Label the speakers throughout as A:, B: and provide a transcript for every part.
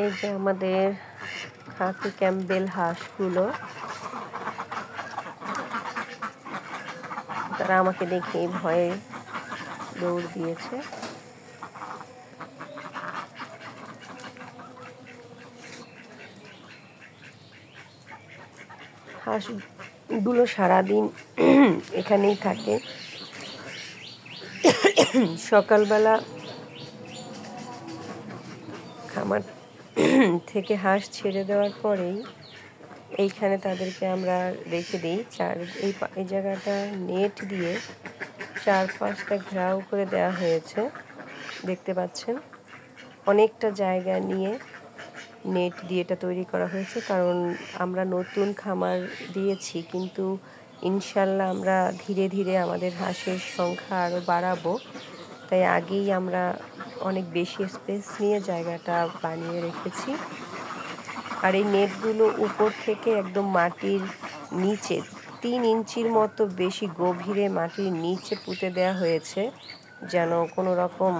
A: এই যে আমাদের খাকি ক্যাম্বেল হাঁসগুলো। তারা আমাকে দেখে ভয়ে দৌড় দিয়েছে। হাঁসগুলো সারাদিন এখানেই থাকে। সকালবেলা খামার থেকে হাঁস ছেড়ে দেওয়ার পরেই এইখানে তাদেরকে আমরা রেখে দিই। চার, এই এই জায়গাটা নেট দিয়ে চার পাঁচটা ঘেরাও করে দেওয়া হয়েছে। দেখতে পাচ্ছেন? অনেকটা জায়গা নিয়ে নেট দিয়ে এটা তৈরি করা হয়েছে। কারণ আমরা নতুন খামার দিয়েছি, কিন্তু ইনশাল্লাহ আমরা ধীরে ধীরে আমাদের হাঁসের সংখ্যা আরও বাড়াবো। তাই আগেই আমরা অনেক বেশি স্পেস নিয়ে জায়গাটা বানিয়ে রেখেছি। আর এই নেটগুলো উপর থেকে একদম মাটির নিচে, তিন ইঞ্চির মতো বেশি গভীরে মাটির নিচে পুঁতে দেওয়া হয়েছে, যেন কোনো রকম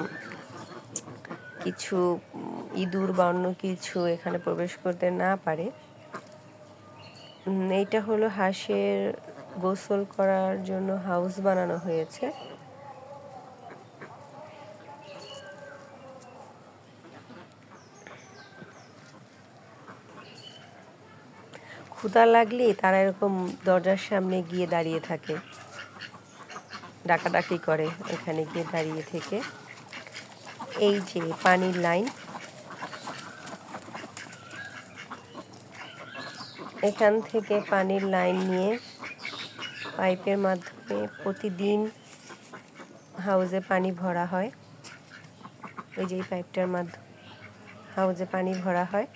A: কিছু ইঁদুর বা অন্য কিছু এখানে প্রবেশ করতে না পারে। এইটা হলো হাঁসের গোসল করার জন্য হাউস বানানো হয়েছে। ক্ষুধা লাগলে তারা এরকম দরজার সামনে গিয়ে দাঁড়িয়ে থাকে। ডাকাডাকি করে এখানে গিয়ে দাঁড়িয়ে থেকে। এই যে পানির লাইন। এখান থেকে পানির লাইন নিয়ে পাইপের মাধ্যমে প্রতিদিন হাউজে পানি ভরা হয়। ওই যে পাইপটার মাধ্যমে হাউজে পানি ভরা হয়।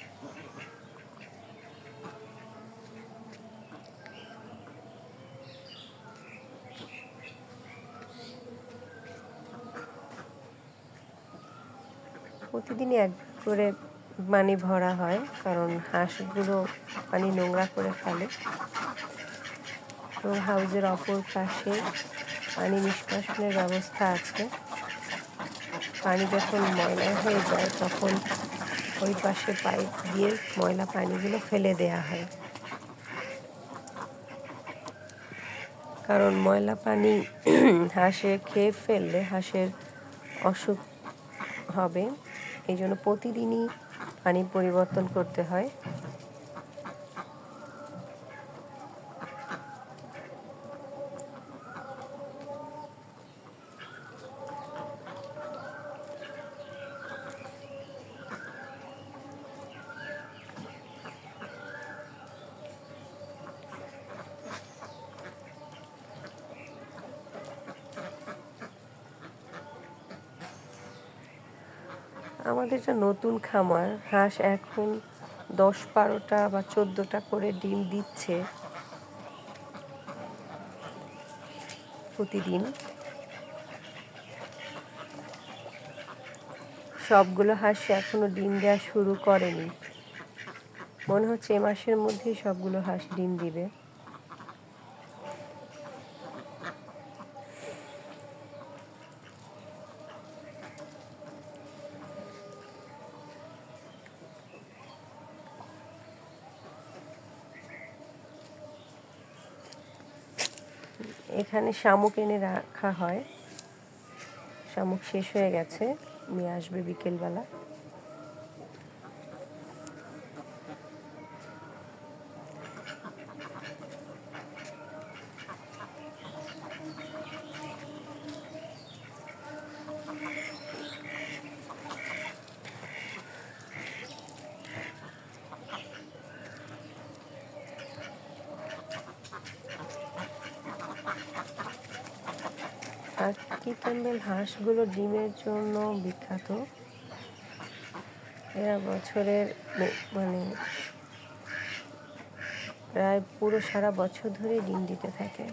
A: প্রতিদিনই এক করে পানি ভরা হয়, কারণ হাঁসগুলো পানি নোংরা করে ফেলে। তো হাউজের অপর পাশে পানি নিষ্কাশনের ব্যবস্থা আছে। পানি যখন ময়লা হয়ে যায়, তখন ওই পাশে পাইপ দিয়ে ময়লা পানিগুলো ফেলে দেয়া হয়। কারণ ময়লা পানি হাঁসে খেয়ে ফেললে হাঁসের অসুখ হবে। এই জন্য প্রতিদিনই পানি পরিবর্তন করতে হয়। আমাদের যে নতুন খামার, হাঁস এখন দশ বারোটা বা চোদ্দোটা করে ডিম দিচ্ছে প্রতিদিন। সবগুলো হাঁস এখনও ডিম দেওয়া শুরু করেনি। মনে হচ্ছে এ মাসের মধ্যেই সবগুলো হাঁস ডিম দিবে। এখানে শামুক এনে রাখা হয়। শামুক শেষ হয়ে গেছে। নিয়ে আসবে বিকেলবেলা। টার্কি ক্যাম্বেল হাঁসগুলো ডিমের জন্য বিখ্যাত। এরা বছরের মানে প্রায় পুরো সারা বছর ধরে ডিম দিতে থাকে।